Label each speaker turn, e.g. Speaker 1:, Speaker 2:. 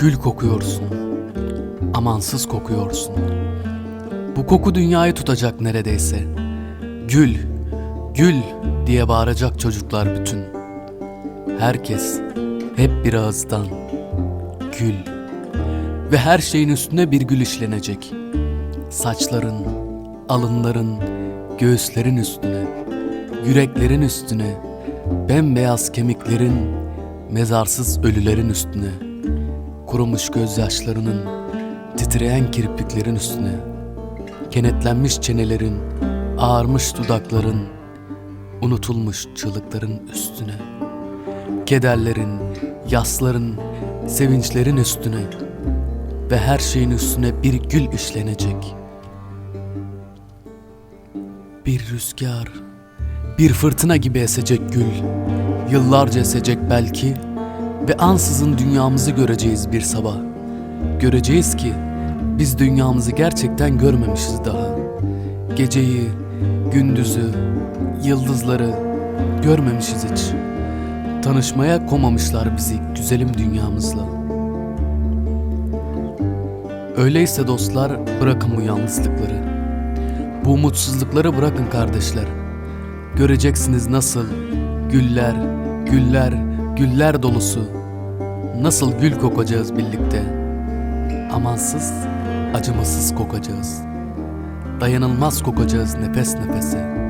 Speaker 1: Gül kokuyorsun. Amansız kokuyorsun. Bu koku dünyayı tutacak neredeyse. Gül, gül diye bağıracak çocuklar bütün. Herkes hep bir ağızdan. Gül. Ve her şeyin üstüne bir gül işlenecek. Saçların, alınların, göğüslerin üstüne, yüreklerin üstüne, bembeyaz kemiklerin, mezarsız ölülerin üstüne, kurumuş gözyaşlarının, titreyen kirpiklerin üstüne, kenetlenmiş çenelerin, ağarmış dudakların, unutulmuş çığlıkların üstüne, kederlerin, yasların, sevinçlerin üstüne ve her şeyin üstüne bir gül işlenecek. Bir rüzgar, bir fırtına gibi esecek gül, yıllarca esecek belki ve ansızın dünyamızı göreceğiz bir sabah. Göreceğiz ki biz dünyamızı gerçekten görmemişiz daha. Geceyi, gündüzü, yıldızları görmemişiz hiç. Tanışmaya komamışlar bizi güzelim dünyamızla. Öyleyse dostlar bırakın bu yalnızlıkları. Bu umutsuzlukları bırakın kardeşler. Göreceksiniz nasıl güller, güller, güller dolusu. Nasıl gül kokacağız birlikte. Amansız, acımasız kokacağız. Dayanılmaz kokacağız nefes nefese.